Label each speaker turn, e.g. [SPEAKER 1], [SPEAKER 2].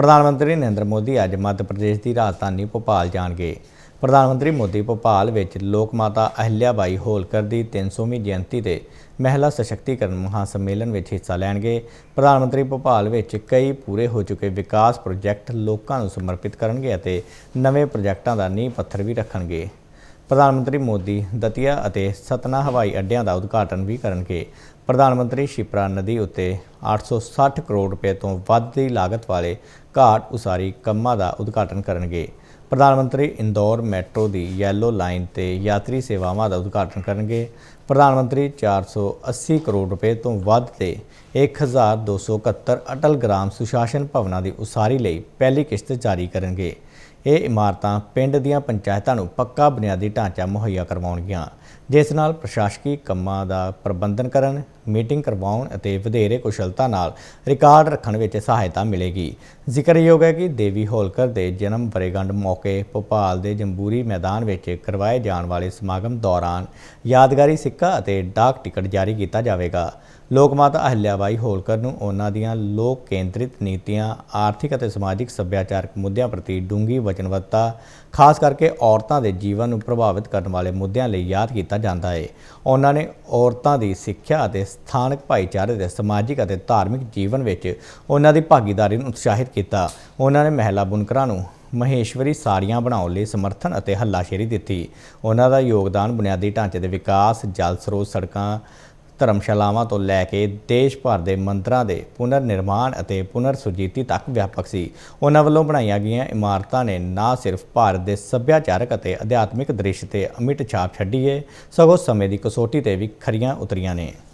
[SPEAKER 1] ਪ੍ਰਧਾਨ ਮੰਤਰੀ ਨਰਿੰਦਰ ਮੋਦੀ ਅੱਜ ਮੱਧ ਪ੍ਰਦੇਸ਼ ਦੀ ਰਾਜਧਾਨੀ ਭੋਪਾਲ ਜਾਣਗੇ। ਪ੍ਰਧਾਨ ਮੰਤਰੀ ਮੋਦੀ ਭੋਪਾਲ ਵਿੱਚ ਲੋਕ ਮਾਤਾ ਅਹਿल्या ਬਾਈ ਹੋਲਕਰ ਦੀ 300ਵੀਂ ਜਯੰਤੀ ਤੇ ਮਹਿਲਾ ਸਸ਼ਕਤੀਕਰਨ ਮਹਾ ਸੰਮੇਲਨ ਵਿੱਚ ਹਿੱਸਾ ਲੈਣਗੇ। ਪ੍ਰਧਾਨ ਮੰਤਰੀ ਭੋਪਾਲ ਵਿੱਚ ਕਈ ਪੂਰੇ ਹੋ ਚੁੱਕੇ ਵਿਕਾਸ ਪ੍ਰੋਜੈਕਟ ਲੋਕਾਂ ਨੂੰ ਸਮਰਪਿਤ ਕਰਨਗੇ ਅਤੇ ਨਵੇਂ ਪ੍ਰੋਜੈਕਟਾਂ ਦਾ ਨੀਂਹ ਪੱਥਰ ਵੀ ਰੱਖਣਗੇ। ਪ੍ਰਧਾਨ ਮੰਤਰੀ ਮੋਦੀ ਦਤੀਆ ਅਤੇ ਸਤਨਾ ਹਵਾਈ ਅੱਡਿਆਂ ਦਾ ਉਦਘਾਟਨ ਵੀ ਕਰਨਗੇ। ਪ੍ਰਧਾਨ ਮੰਤਰੀ ਸ਼ਿਪਰਾ ਨਦੀ ਉੱਤੇ 860 ਕਰੋੜ ਰੁਪਏ ਤੋਂ ਵੱਧ ਦੀ ਲਾਗਤ ਵਾਲੇ ਘਾਟ ਉਸਾਰੀ ਕੰਮਾਂ ਦਾ ਉਦਘਾਟਨ ਕਰਨਗੇ। ਪ੍ਰਧਾਨ ਮੰਤਰੀ ਇੰਦੌਰ ਮੈਟਰੋ ਦੀ ਯੈਲੋ ਲਾਈਨ ਤੇ ਯਾਤਰੀ ਸੇਵਾਵਾਂ ਦਾ ਉਦਘਾਟਨ ਕਰਨਗੇ। ਪ੍ਰਧਾਨ ਮੰਤਰੀ 480 ਕਰੋੜ ਰੁਪਏ ਤੋਂ ਵੱਧ ਦੇ 1271 ਅਟਲ ਗ੍ਰਾਮ ਸੁਸ਼ਾਸਨ ਭਵਨਾਂ ਦੀ ਉਸਾਰੀ ਲਈ ਪਹਿਲੀ ਕਿਸ਼ਤ ਜਾਰੀ ਕਰਨਗੇ। ਇਹ ਇਮਾਰਤਾਂ ਪਿੰਡ ਦੀਆਂ ਪੰਚਾਇਤਾਂ ਨੂੰ ਪੱਕਾ ਬੁਨਿਆਦੀ ਢਾਂਚਾ ਮੁਹੱਈਆ ਕਰਵਾਉਣਗੀਆਂ। ਜਿਸ ਨਾਲ ਪ੍ਰਸ਼ਾਸਕੀ ਕੰਮਾਂ ਦਾ ਪ੍ਰਬੰਧਨ ਕਰਨ, ਮੀਟਿੰਗ ਕਰਵਾਉਣ ਅਤੇ ਵਧੇਰੇ ਕੁਸ਼ਲਤਾ ਨਾਲ ਰਿਕਾਰਡ ਰੱਖਣ ਵਿੱਚ ਸਹਾਇਤਾ ਮਿਲੇਗੀ। ਜ਼ਿਕਰਯੋਗ ਹੈ ਕਿ ਦੇਵੀ ਹੋਲਕਰ ਦੇ ਜਨਮ ਵਰੇਗੰਢ ਮੌਕੇ ਭੋਪਾਲ ਦੇ ਜੰਬੂਰੀ ਮੈਦਾਨ ਵਿੱਚ ਕਰਵਾਏ ਜਾਣ ਵਾਲੇ ਸਮਾਗਮ ਦੌਰਾਨ ਯਾਦਗਾਰੀ ਸਿੱਕਾ ਅਤੇ ਡਾਕ ਟਿਕਟ ਜਾਰੀ ਕੀਤਾ ਜਾਵੇਗਾ। ਲੋਕ ਮਾਤਾ ਅਹਿल्या ਬਾਈ ਹੋਲਕਰ ਨੂੰ ਉਹਨਾਂ ਦੀਆਂ ਲੋਕ ਕੇਂਦਰਿਤ ਨੀਤੀਆਂ, ਆਰਥਿਕ ਅਤੇ ਸਮਾਜਿਕ ਸੱਭਿਆਚਾਰਕ ਮੁੱਦਿਆਂ ਪ੍ਰਤੀ ਡੂੰਘੀ ਵਚਨਬੱਧਤਾ, ਖਾਸ ਕਰਕੇ ਔਰਤਾਂ ਦੇ ਜੀਵਨ ਨੂੰ ਪ੍ਰਭਾਵਿਤ ਕਰਨ ਵਾਲੇ ਮੁੱਦਿਆਂ ਲਈ ਯਾਦ ਕੀਤਾ ਜਾਂਦਾ ਹੈ ਉਹਨਾਂ ਨੇ ਔਰਤਾਂ ਦੀ ਸਿੱਖਿਆ ਅਤੇ ਸਥਾਨਕ ਭਾਈਚਾਰੇ ਦੇ ਸਮਾਜਿਕ ਅਤੇ ਧਾਰਮਿਕ ਜੀਵਨ ਵਿੱਚ ਉਹਨਾਂ ਦੀ ਭਾਗੀਦਾਰੀ ਨੂੰ ਉਤਸ਼ਾਹਿਤ ਕੀਤਾ। ਉਹਨਾਂ ਨੇ ਮਹਿਲਾ ਬੁਨਕਰਾਂ ਨੂੰ ਮਹੇਸ਼ਵਰੀ ਸਾੜੀਆਂ ਬਣਾਉਣ ਲਈ ਸਮਰਥਨ ਅਤੇ ਹੱਲਾਸ਼ੇਰੀ ਦਿੱਤੀ। ਉਹਨਾਂ ਦਾ ਯੋਗਦਾਨ ਬੁਨਿਆਦੀ ਢਾਂਚੇ ਦੇ ਵਿਕਾਸ, ਜਲ ਸਰੋਤ ਸੜਕਾਂ ਧਰਮਸ਼ਾਲਾਵਾਂ ਤੋਂ ਲੈ ਕੇ ਦੇਸ਼ ਭਰ ਦੇ ਮੰਦਰਾਂ ਦੇ ਪੁਨਰ ਨਿਰਮਾਣ ਅਤੇ ਪੁਨਰ ਸੁਰਜੀਤੀ ਤੱਕ ਵਿਆਪਕ ਸੀ। ਉਹਨਾਂ ਵੱਲੋਂ ਬਣਾਈਆਂ ਗਈਆਂ ਇਮਾਰਤਾਂ ਨੇ ਨਾ ਸਿਰਫ ਭਾਰਤ ਦੇ ਸੱਭਿਆਚਾਰਕ ਅਤੇ ਅਧਿਆਤਮਿਕ ਦ੍ਰਿਸ਼ ਤੇ ਅਮਿਟ ਛਾਪ ਛੱਡੀ ਹੈ ਸਗੋਂ ਸਮੇਂ ਦੀ ਕਸੌਟੀ ਤੇ ਵੀ ਖਰੀਆਂ ਉਤਰੀਆਂ ਨੇ।